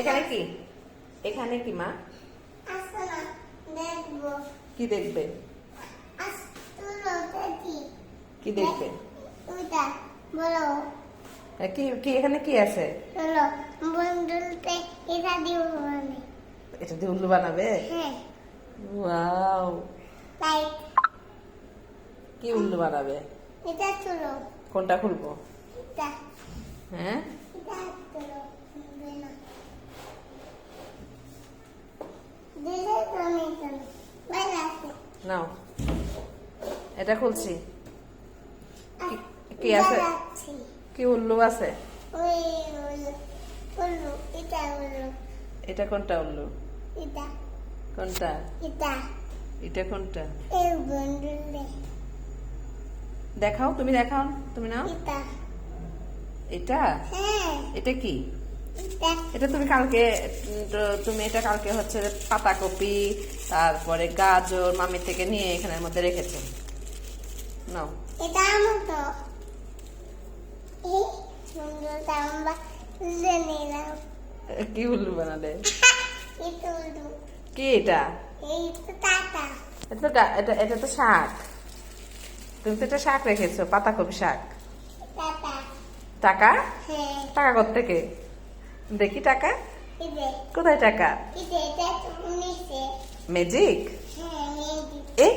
এখানে কি? এখানে কি মা? কি দেখবে? কি দেখবে? বলো কি কি এখানে কি আছে? এটা দিয়ে উল্লু বানাবে? হ্যাঁ। ওয়াও। কি উল্লু বানাবে? এটা তুলো। কোনটা খুলবো? হ্যাঁ এটা তুলো দে না দিলে তুমি তুমি বাইরে আছে নাও এটা খুলছি। কি- আছে? কি উল্লু আছে? এটা কোনটা উল্লু? এটা। কোনটা? এটা। কোনটা? দেখাও তুমি দেখাও তুমি নাও। এটা। এটা? হ্যাঁ। কি? এটা। তুমি কালকে তুমি এটা কালকে হচ্ছে পাতাকপি তারপরে গাজর মামি থেকে নিয়ে এখানের মধ্যে রেখেছো। নাও এটা আমার তো। এই সুন্দরটা আমরা তুলে নিলাম। কি উল্লু বানালে এই তুলু কি এটা? এই তো টাটা এটা তো এটা এটা তো শাক। তুমি তো এটা শাক রেখেছো পাতাকপি শাক। টাকা? হ্যাঁ। টাকা থেকে দেখি টাকা। কোথায় টাকা? এটা ম্যাজিক এ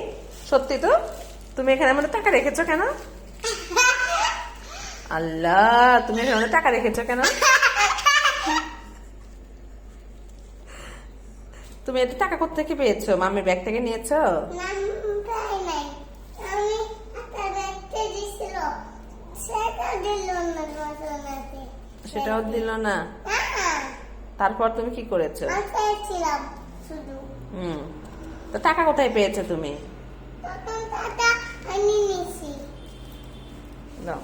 সত্যি তো? তুমি এখানে আমাদের টাকা রেখেছো কেন? আল্লাহ তুমি এখানে আমাদের টাকা রেখেছো কেন? তুমি এটা টাকা কোথেকে পেয়েছ? মামির ব্যাগ থেকে নিয়েছো? সেটাও দিল না। তারপর তুমি কি করেছ? হুম। তো টাকা কোথায় পেয়েছ তুমি? আমি নিছি। নাও।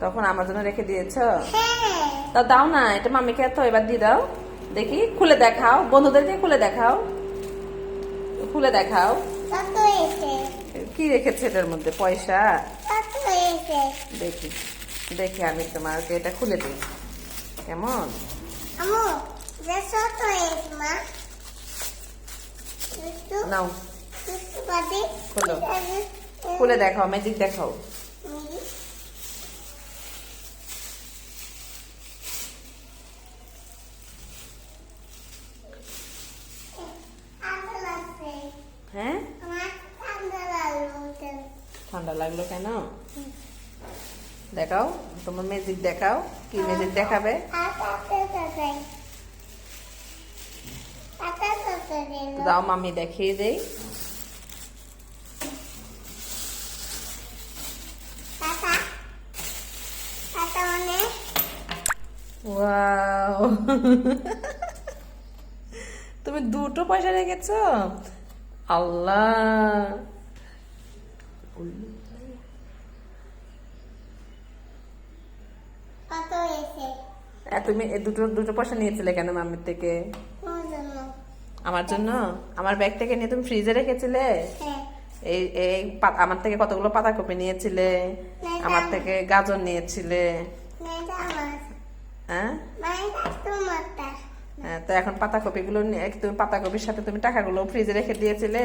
তখন আমার জন্য রেখে দিয়েছ? হ্যাঁ। তা দাও না এটা মামিকে তো এবার দিয়ে দাও। দেখি খুলে দেখাও বন্ধুদেরকে খুলে দেখাও। খুলে দেখাও। কত কি রেখেছে এটার মধ্যে? পয়সা? কত দেখি দেখি আমি তোমাকে এটা খুলে দিই। কেমন? নাও। খোলো। খুলে দেখাও ম্যাজিক দেখাও। ঠান্ডা হ্যাঁ? ঠান্ডা লাগল কেন? দেখাও তোমার ম্যাজিক দেখাও কি ম্যাজিক দেখাবে? দাও মামি দেখিয়ে দেই টাটা টাটা মানে ওয়াও তুমি দুটো পয়সা রেখেছো? আল্লাহ। কত এসে এ, তুমি দুটো দুটো পয়সা নিয়েছিলে কেন মামির থেকে? আমার জন্য। আমার ব্যাগ থেকে নিয়ে তুমি ফ্রিজে রেখেছিলে? হ্যাঁ। এই এই আমার থেকে কতগুলো পাতাকপি নিয়েছিলে? আমার থেকে গাজর নিয়েছিলে? হ্যাঁ? তোমারটা হ্যাঁ, তো এখন পাতাকপিগুলো নিয়ে তুমি পাতাকপির সাথে তুমি টাকাগুলো ফ্রিজে রেখে দিয়েছিলে?